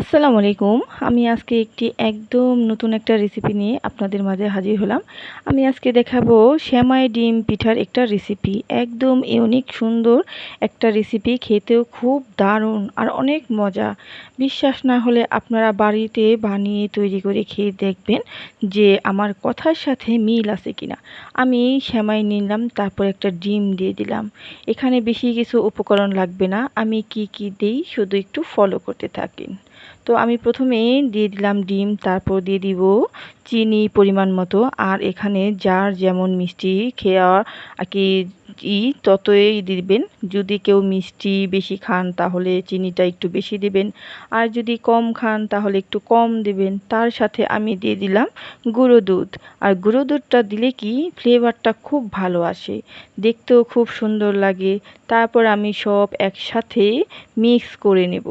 আসসালামু আলাইকুম। আমি আজকে একটি একদম নতুন একটা রেসিপি নিয়ে আপনাদের মাঝে হাজির হলাম। আমি আজকে দেখাবো শ্যামাই ডিম পিঠার একটা রেসিপি একদম ইউনিক সুন্দর একটা রেসিপি খেতেও খুব দারুণ আর অনেক মজা। বিশ্বাস না হলে আপনারা বাড়িতে বানিয়ে তৈরি করে খেয়ে দেখবেন যে আমার কথার সাথে মিল আছে কিনা। আমি শ্যামাই নিলাম, তারপর একটা ডিম দিয়ে দিলাম। এখানে বেশি কিছু উপকরণ লাগবে না। আমি কি কি দিই, শুধু একটু ফলো করতে থাকেন। তো আমি প্রথমে দিয়ে দিলাম ডিম, তারপর দিয়ে দিব চিনি পরিমাণ মতো। আর এখানে যার যেমন মিষ্টি খেয়ার আর কি ই, ততই দিবেন। যদি কেউ মিষ্টি বেশি খান, তাহলে চিনিটা একটু বেশি দিবেন। আর যদি কম খান, তাহলে একটু কম দিবেন। তার সাথে আমি দিয়ে দিলাম গুঁড়ো দুধ। আর গুঁড়ো দুধটা দিলে কি, ফ্লেভারটা খুব ভালো আসে। দেখতেও খুব সুন্দর লাগে। তারপর আমি সব একসাথে মিক্স করে নেব।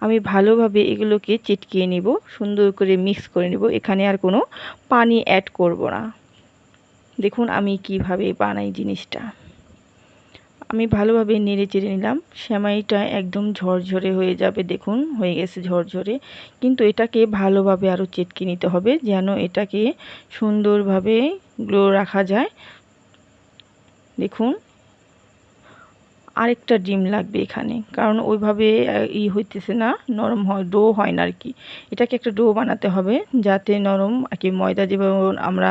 আমি ভালোভাবে এগুলোকে চিটকিয়ে নিব, সুন্দর করে মিক্স করে নিব। এখানে আর কোনো পানি অ্যাড করব না। দেখুন আমি কীভাবে বানাই জিনিসটা। আমি ভালোভাবে নেড়ে চেড়ে নিলাম। সেমাইটা একদম ঝরঝরে হয়ে যাবে, দেখুন, হয়ে গেছে ঝরঝরে। কিন্তু এটাকে ভালোভাবে আরও চেটকে নিতে হবে যেন এটাকে সুন্দরভাবে গ্লো রাখা যায়। দেখুন আরেকটা ডিম লাগবে এখানে। কারণ ওইভাবে ই হইতেছে না, নরম হয়, ডো হয় না আর কি এটাকে একটা ডো বানাতে হবে, যাতে নরম আর কি ময়দা যেভাবে আমরা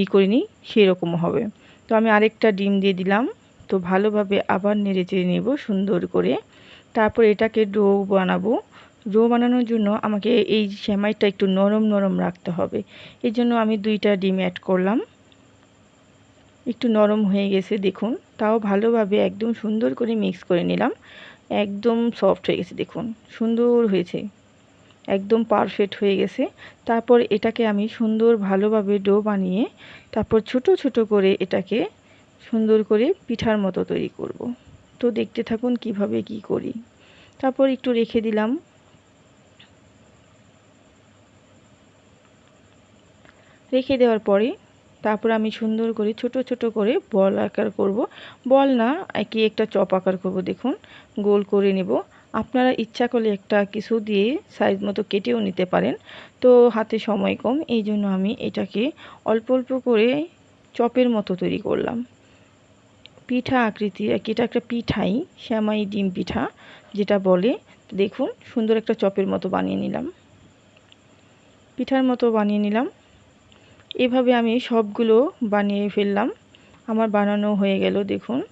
ই করিনি সেরকম হবে। তো আমি আরেকটা ডিম দিয়ে দিলাম। তো ভালোভাবে আবার নেড়ে চেড়ে নেব, সুন্দর করে। তারপর এটাকে ডো বানাবো। ডো বানানোর জন্য আমাকে এই সেমাইটা একটু নরম নরম রাখতে হবে। এই জন্য আমি দুইটা ডিম অ্যাড করলাম। একটু নরম হয়ে গেছে, দেখুন। তাও ভালোভাবে একদম সুন্দর করে মিক্স করে নিলাম। একদম সফট হয়ে গেছে, দেখুন। সুন্দর হয়েছে। একদম পারফেক্ট হয়ে গেছে। তারপর এটাকে আমি সুন্দর ভালোভাবে ডো বানিয়ে তারপর ছোট ছোট করে এটাকে সুন্দর করে পিঠার মতো তৈরি করব। তো দেখতে থাকুন কীভাবে কি করি। তারপর একটু রেখে দিলাম। রেখে দেওয়ার পরে তারপর আমি সুন্দর করে, ছোট ছোট করে বল আকার করব। বল না কি একটা চপ আকার করব, দেখুন। গোল করে নেব। আপনারা ইচ্ছা করলে একটা কিছু দিয়ে সাইজ মতো কেটেও নিতে পারেন। তো হাতে সময় কম, এই জন্য আমি এটাকে অল্প অল্প করে চপের মতো তৈরি করলাম। পিঠা আকৃতি এটা একটা পিঠাই, শ্যামাই ডিম পিঠা যেটা বলে। দেখুন, সুন্দর একটা চপের মতো বানিয়ে নিলাম। পিঠার মতো বানিয়ে নিলাম। এভাবে আমি সবগুলো বানিয়ে ফেললাম। আমার বানানো হয়ে গেল, দেখুন।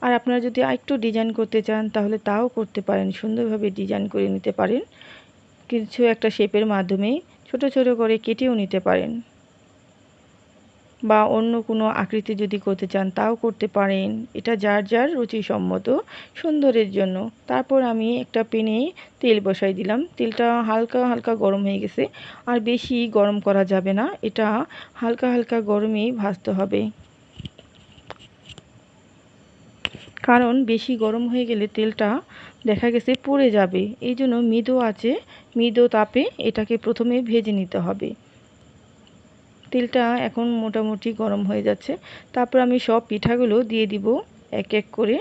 আর আপনারা যদি আরেকটু ডিজাইন করতে চান, তাহলে তাও করতে পারেন। সুন্দরভাবে ডিজাইন করে নিতে পারেন। কিছু একটা শেপের মাধ্যমে ছোট ছোট করে কেটেও নিতে পারেন। বা অন্য কোনো আকৃতি যদি করতে চান, তাও করতে পারেন। এটা যার যার রুচিসম্মত, সুন্দরের জন্য। তারপর আমি একটা পেনে তেল বসাই দিলাম। তেলটা হালকা হালকা গরম হয়ে গেছে। আর বেশি গরম করা যাবে না। এটা হালকা হালকা গরমেই ভাজতে হবে। কারণ বেশি গরম হয়ে গেলে তেলটা দেখা গেছে পুড়ে যাবে। এই জন্য মৃদু আছে, মৃদু তাপে এটাকে প্রথমে ভেজে নিতে হবে। তেলটা এখন মোটামুটি গরম হয়ে যাচ্ছে। তারপর আমি সব পিঠাগুলো দিয়ে দিব এক এক করে।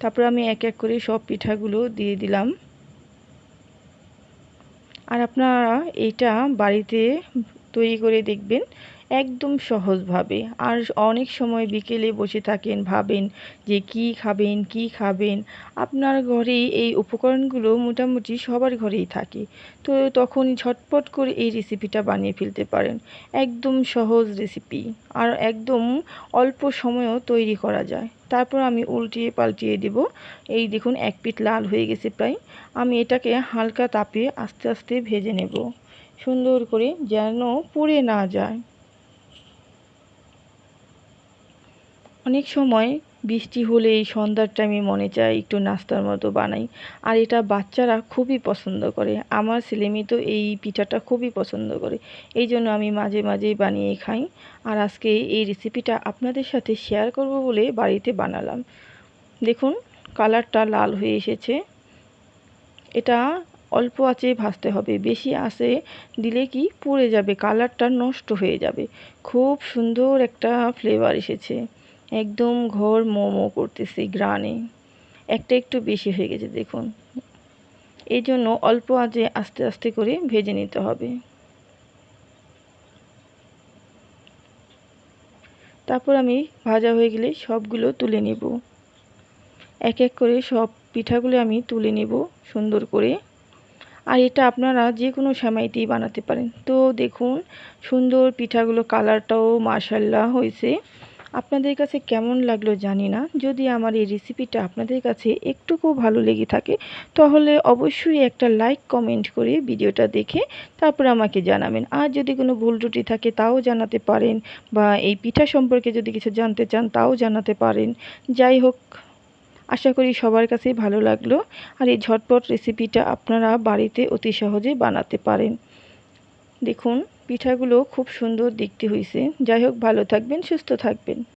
তারপর আমি এক এক করে সব পিঠাগুলো দিয়ে দিলাম। আর আপনারা এইটা বাড়িতে তৈরি করে দেখবেন। একদম সহজভাবে। আর অনেক সময় বিকেলে বসে থাকেন, ভাবেন যে কি খাবেন কি খাবেন। আপনার ঘরে এই উপকরণগুলো মোটামুটি সবার ঘরেই থাকে। তো তখন ঝটপট করে এই রেসিপিটা বানিয়ে ফেলতে পারেন। একদম সহজ রেসিপি আর একদম অল্প সময়েও তৈরি করা যায়। তারপর আমি উল্টিয়ে পাল্টিয়ে দেব। এই দেখুন, এক পিঠ লাল হয়ে গেছে প্রায়। আমি এটাকে হালকা তাপে আস্তে আস্তে ভেজে নেব। সুন্দর করে যেন পুড়ে না যায়। অনেক সময় বৃষ্টি হলে এই সন্ধ্যার টাইমে মনে চায় একটু নাস্তার মতো বানাই। আর এটা বাচ্চারা খুবই পছন্দ করে। আমার ছেলেমেয়ে তো এই পিঠাটা খুবই পছন্দ করে। এই জন্য আমি মাঝে মাঝেই বানিয়ে খাই। আর আজকে এই রেসিপিটা আপনাদের সাথে শেয়ার করব বলে বাড়িতে বানালাম। দেখুন কালারটা লাল হয়ে এসেছে। এটা অল্প আঁচে ভাজতে হবে। বেশি আঁচে দিলে কি পুড়ে যাবে? কালারটা নষ্ট হয়ে যাবে। খুব সুন্দর একটা ফ্লেভার এসেছে। একদম ঘর মোমো করতেছি গ্রানে একটা একটু বেশি হয়ে গেছে, দেখুন। এই জন্য অল্প আঁচে আস্তে আস্তে করে ভেজে নিতে হবে। তারপর আমি ভাজা হয়ে গেলে সবগুলো তুলে নেব। এক এক করে সব পিঠাগুলো আমি তুলে নেব সুন্দর করে। আর এটা আপনারা যে কোনো সেমাইতেই বানাতে পারেন। তো দেখুন, সুন্দর পিঠাগুলো, কালারটাও মাশাল্লাহ হয়েছে। আপনাদের কাছে কেমন লাগল জানি না। যদি আমার এই রেসিপিটা আপনাদের কাছে একটুকু ভালো লেগে থাকে, তাহলে অবশ্যই একটা লাইক কমেন্ট করে ভিডিওটা দেখে তারপর আমাকে জানাবেন। আর যদি কোনো ভুল ত্রুটি থাকে তাও জানাতে পারেন বা এই পিঠা সম্পর্কে যদি কিছু জানতে চান তাও জানাতে পারেন। যাই হোক, আশা করি সবার কাছেই ভালো লাগল। আর এই ঝটপট রেসিপিটা আপনারা বাড়িতে অতি সহজে বানাতে পারেন। দেখুন পিঠাগুলো খুব সুন্দর দেখতে হয়েছে যাই হোক ভালো থাকবেন সুস্থ থাকবেন।